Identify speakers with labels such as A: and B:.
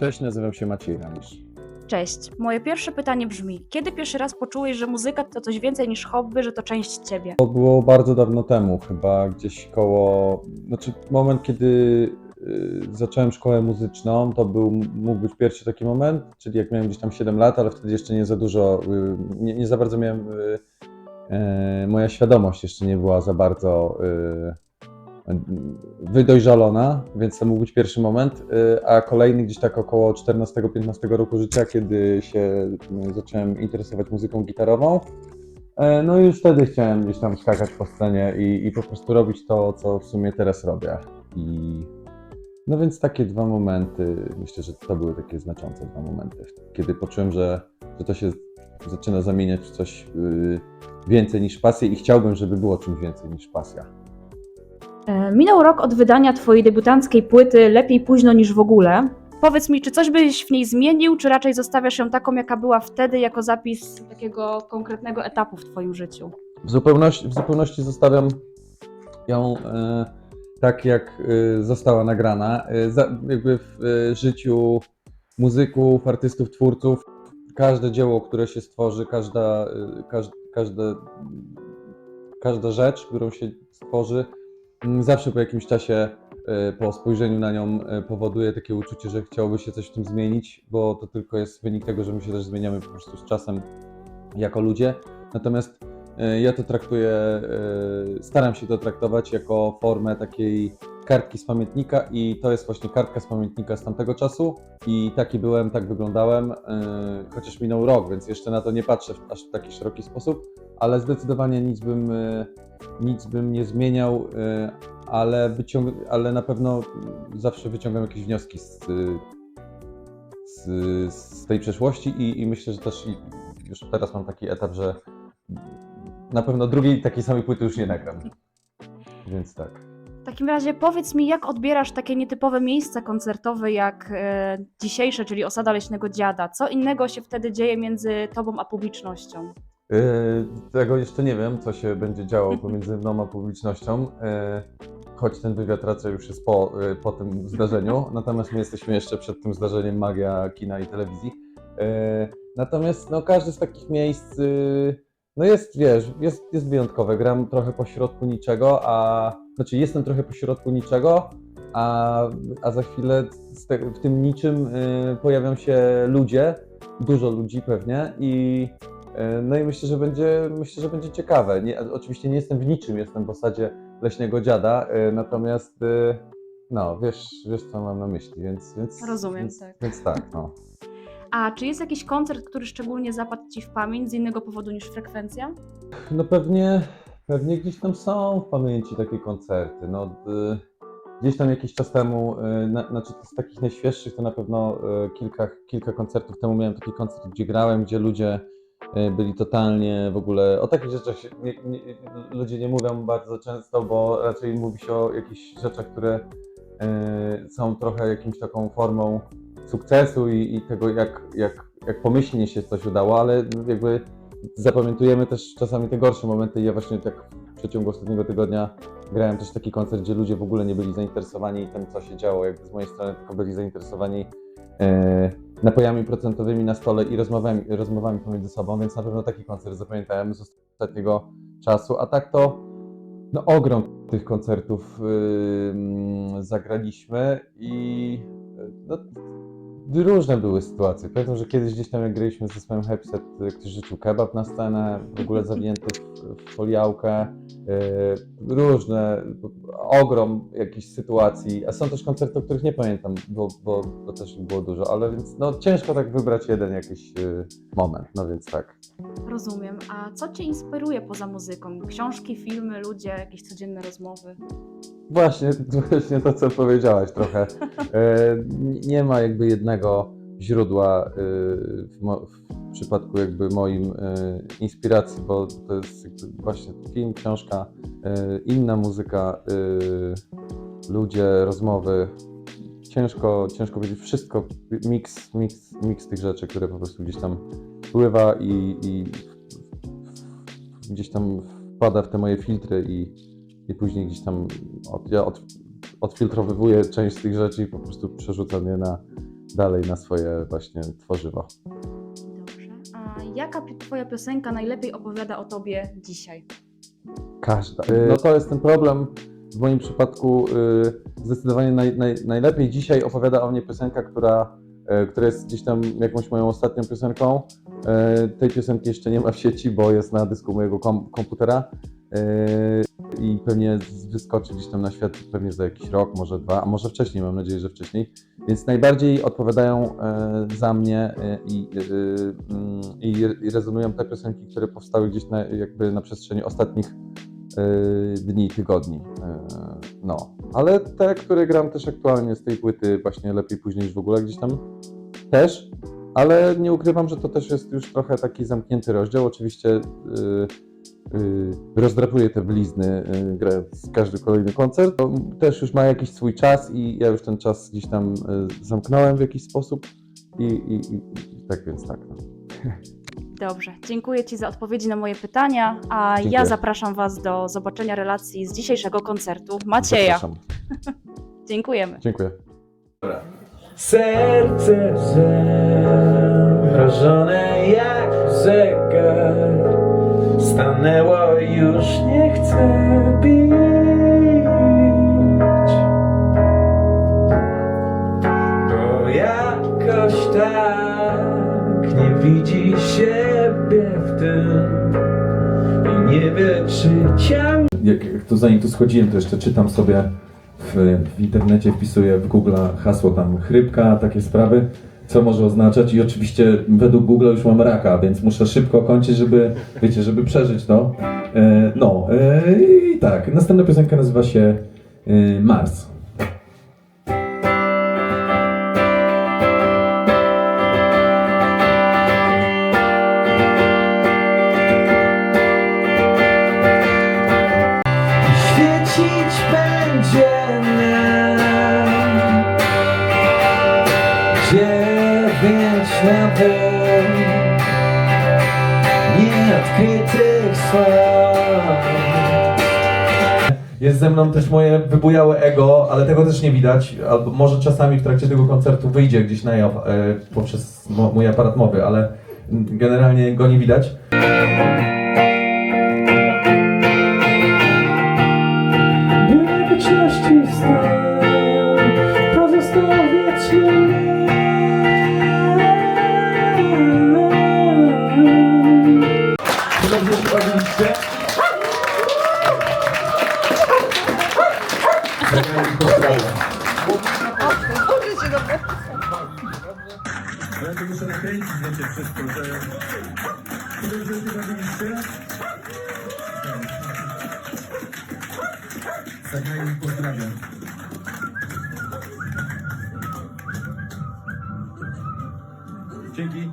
A: Cześć, nazywam się Maciej Ramisz.
B: Cześć. Moje pierwsze pytanie brzmi: kiedy pierwszy raz poczułeś, że muzyka to coś więcej niż hobby, że to część ciebie?
A: To było bardzo dawno temu, chyba gdzieś koło. Znaczy, moment, kiedy y, zacząłem szkołę muzyczną, to był, mógł być pierwszy taki moment, czyli jak miałem gdzieś tam 7 lat, ale wtedy jeszcze nie za dużo, y, nie, nie za bardzo miałem. Y, y, moja świadomość jeszcze nie była za bardzo y, wydojrzalona, więc to mógł być pierwszy moment, y, a kolejny gdzieś tak około 14-15 roku życia, kiedy się y, zacząłem interesować muzyką gitarową. E, No i już wtedy chciałem gdzieś tam skakać po scenie i, i po prostu robić to, co w sumie teraz robię. I no więc takie dwa momenty, myślę, że to były takie znaczące dwa momenty, kiedy poczułem, że, że to się zaczyna zamieniać w coś y, więcej niż pasję i chciałbym, żeby było czymś więcej niż pasja.
B: E, Minął rok od wydania twojej debiutanckiej płyty Lepiej późno niż w ogóle. Powiedz mi, czy coś byś w niej zmienił, czy raczej zostawiasz ją taką, jaka była wtedy, jako zapis takiego konkretnego etapu w twoim życiu?
A: W zupełności, w zupełności zostawiam ją e, tak, jak e, została nagrana. E, za, jakby w e, życiu muzyków, artystów, twórców, każde dzieło, które się stworzy, każda, e, każ, każde, każda rzecz, którą się stworzy, zawsze po jakimś czasie, e, po spojrzeniu na nią, e, powoduje takie uczucie, że chciałoby się coś w tym zmienić, bo to tylko jest wynik tego, że my się też zmieniamy po prostu z czasem jako ludzie. Natomiast e, ja to traktuję, staram się to traktować jako formę takiej kartki z pamiętnika i to jest właśnie kartka z pamiętnika z tamtego czasu i taki byłem, tak wyglądałem, e, chociaż minął rok, więc jeszcze na to nie patrzę w aż taki szeroki sposób, ale zdecydowanie nic bym, e, nic bym nie zmieniał, e, ale, wyciąg- ale na pewno zawsze wyciągam jakieś wnioski z, z, z tej przeszłości i, i myślę, że też już teraz mam taki etap, że na pewno drugiej takiej samej płyty już nie nagram. Więc tak.
B: Takim razie powiedz mi, jak odbierasz takie nietypowe miejsca koncertowe jak e, dzisiejsze, czyli osada Leśnego Dziada? Co innego się wtedy dzieje między tobą a publicznością?
A: Yy, tego jeszcze nie wiem, co się będzie działo pomiędzy mną a publicznością. Yy, choć ten wywiad raczej już jest po, yy, po tym zdarzeniu. Natomiast my jesteśmy jeszcze przed tym zdarzeniem magia kina i telewizji. Natomiast no, każde z takich miejsc yy, no jest, wiesz, jest, jest wyjątkowe. Gram trochę po środku niczego, a znaczy jestem trochę po środku niczego, a, a za chwilę te, w tym niczym yy, pojawią się ludzie, dużo ludzi pewnie i E, No i myślę, że będzie, myślę, że będzie ciekawe. Nie, oczywiście nie jestem w niczym, jestem w osadzie leśnego dziada, e, natomiast e, no, wiesz, wiesz co mam na myśli, więc, więc,
B: Rozumiem,
A: więc,
B: tak.
A: Więc tak, no.
B: A czy jest jakiś koncert, który szczególnie zapadł ci w pamięć z innego powodu niż frekwencja?
A: No pewnie, pewnie gdzieś tam są w pamięci takie koncerty. No, gdzieś tam jakiś czas temu, e, na, znaczy z takich najświeższych to na pewno e, kilka, kilka koncertów temu miałem taki koncert, gdzie grałem, gdzie ludzie e, byli totalnie w ogóle, o takich rzeczach się, nie, nie, ludzie nie mówią bardzo często, bo raczej mówi się o jakichś rzeczach, które e, są trochę jakimś taką formą sukcesu i, i tego, jak, jak, jak pomyślnie się coś udało, ale jakby zapamiętujemy też czasami te gorsze momenty. Ja właśnie tak w przeciągu ostatniego tygodnia grałem też taki koncert, gdzie ludzie w ogóle nie byli zainteresowani tym, co się działo, jakby z mojej strony, tylko byli zainteresowani e, napojami procentowymi na stole i rozmowami, rozmowami pomiędzy sobą, więc na pewno taki koncert zapamiętałem z ostatniego czasu. A tak to no, ogrom tych koncertów y, mm, zagraliśmy i no, różne były sytuacje. Pamiętam, że kiedyś gdzieś tam jak graliśmy z zespołem Hepset, ktoś rzucił kebab na scenę, w ogóle zawinięty w, w foliałkę. y, Różne, ogrom jakichś sytuacji, a są też koncerty, o których nie pamiętam, bo, bo, bo też ich było dużo, ale więc no, ciężko tak wybrać jeden jakiś y, moment, no więc tak.
B: Rozumiem. A co cię inspiruje poza muzyką? Książki, filmy, ludzie, jakieś codzienne rozmowy?
A: Właśnie, właśnie to, co powiedziałaś trochę. E, nie- ma jakby jednego źródła e, w, przypadku jakby moim e, inspiracji, bo to jest właśnie film, książka, inna muzyka, ludzie, rozmowy. Ciężko, ciężko powiedzieć wszystko, miks, miks, miks tych rzeczy, które po prostu gdzieś tam wpływa i, i gdzieś tam wpada w te moje filtry i, i później gdzieś tam od, ja od, odfiltrowywuję część z tych rzeczy i po prostu przerzucam je na, dalej na swoje właśnie tworzywo.
B: Dobrze. A jaka twoja piosenka najlepiej opowiada o tobie dzisiaj?
A: Każda. Y, No to jest ten problem. W moim przypadku y, zdecydowanie naj, naj, najlepiej dzisiaj opowiada o mnie piosenka, która, y, która jest gdzieś tam jakąś moją ostatnią piosenką. Y, tej piosenki jeszcze nie ma w sieci, bo jest na dysku mojego kom, komputera. I pewnie wyskoczy gdzieś tam na świat pewnie za jakiś rok, może dwa, a może wcześniej, mam nadzieję, że wcześniej. Więc najbardziej odpowiadają y, za mnie y, i, y, mm, i, i rezonują te piosenki, które powstały gdzieś na, jakby na przestrzeni ostatnich dni, tygodni. No, ale te, które gram też aktualnie z tej płyty, właśnie lepiej później niż w ogóle gdzieś tam też, ale nie ukrywam, że to też jest już trochę taki zamknięty rozdział. Oczywiście y, rozdrapuję te blizny, y, grając każdy kolejny koncert. To też już ma jakiś swój czas i ja już ten czas gdzieś tam y, zamknąłem w jakiś sposób i, i, i, tak więc tak. No.
B: Dobrze, dziękuję Ci za odpowiedzi na moje pytania, a ja
A: Dziękuję.
B: zapraszam Was do zobaczenia relacji z dzisiejszego koncertu Macieja. Dziękujemy.
A: Dziękuję.
C: Serce zamrożone zegar Stanęło już nie chce bić Bo jakoś tak nie widzi siebie w tym I nie wie czy ciągle
D: jak, jak to zanim tu schodziłem, to jeszcze czytam sobie w, w internecie, wpisuję w Google hasło tam chrypka, takie sprawy, co może oznaczać i oczywiście według Google już mam raka, więc muszę szybko kończyć, żeby, wiecie, żeby przeżyć to. E, no e, i tak, następna piosenka nazywa się e, Mars.
C: Lampek nieodkrytych sław.
D: Jest ze mną też moje wybujałe ego, ale tego też nie widać, albo może czasami w trakcie tego koncertu wyjdzie gdzieś na jaw e, poprzez mój aparat mowy, ale generalnie go nie widać.
C: By na
D: Ale to muszę nakręcić, wiecie, wszystko, że... Dobrze się bawiliście? Zagrajmy, pozdrawiam. Dzięki.